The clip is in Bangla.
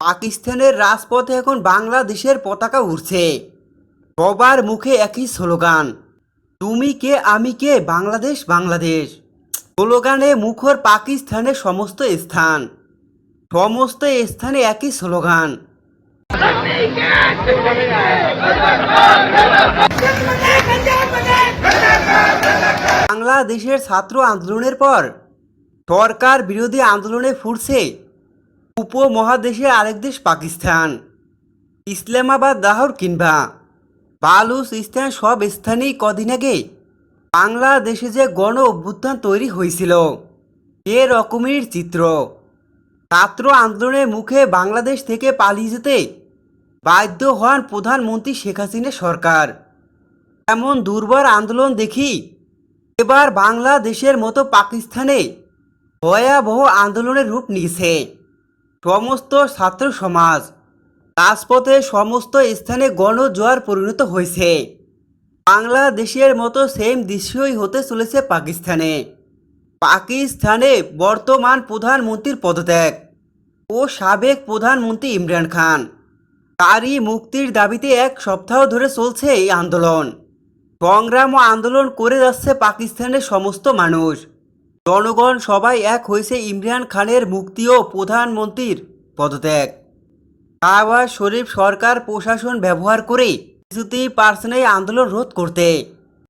পাকিস্তানের রাজপথে এখন বাংলাদেশের পতাকা উড়ছে। সবার মুখে একই স্লোগান, তুমি কে, আমি কে, বাংলাদেশ বাংলাদেশ। স্লোগানে মুখর পাকিস্তানের সমস্ত স্থান, সমস্ত স্থানে একই স্লোগান। বাংলাদেশের ছাত্র আন্দোলনের পর সরকার বিরোধী আন্দোলনে ফুটছে। উপমহাদেশের আরেক দেশ পাকিস্তান। ইসলামাবাদ দাহর কিংবা বালুচিস্তান সব স্থানেই কদিন আগে বাংলাদেশে যে গণ অভ্যুত্থান তৈরি হয়েছিল, এ রকমের চিত্র। ছাত্র আন্দোলনের মুখে বাংলাদেশ থেকে পালিয়ে যেতে বাধ্য হন প্রধানমন্ত্রী শেখ হাসিনা সরকার। এমন দুর্বার আন্দোলন দেখি এবার বাংলাদেশের মতো পাকিস্তানে ভয়াবহ আন্দোলনের রূপ নিয়েছে। সমস্ত ছাত্র সমাজ। রাজপথে সমস্ত স্থানে গণজোয়ার পরিণত হয়েছে। বাংলাদেশের মতো সেম দৃশ্যই হতে চলেছে পাকিস্তানে। পাকিস্তানে বর্তমান প্রধানমন্ত্রীর পদত্যাগ ও সাবেক প্রধানমন্ত্রী ইমরান খান। তারই মুক্তির দাবিতে এক সপ্তাহ ধরে চলছে এই আন্দোলন। সংগ্রাম ও আন্দোলন করে যাচ্ছে পাকিস্তানের সমস্ত মানুষ। জনগণ সবাই এক হয়েছে ইমরান খানের মুক্তি ও প্রধানমন্ত্রীর পদত্যাগ। আবার শরীফ সরকার প্রশাসন ব্যবহার করে কিছুতেই পারছে না আন্দোলন রোধ করতে।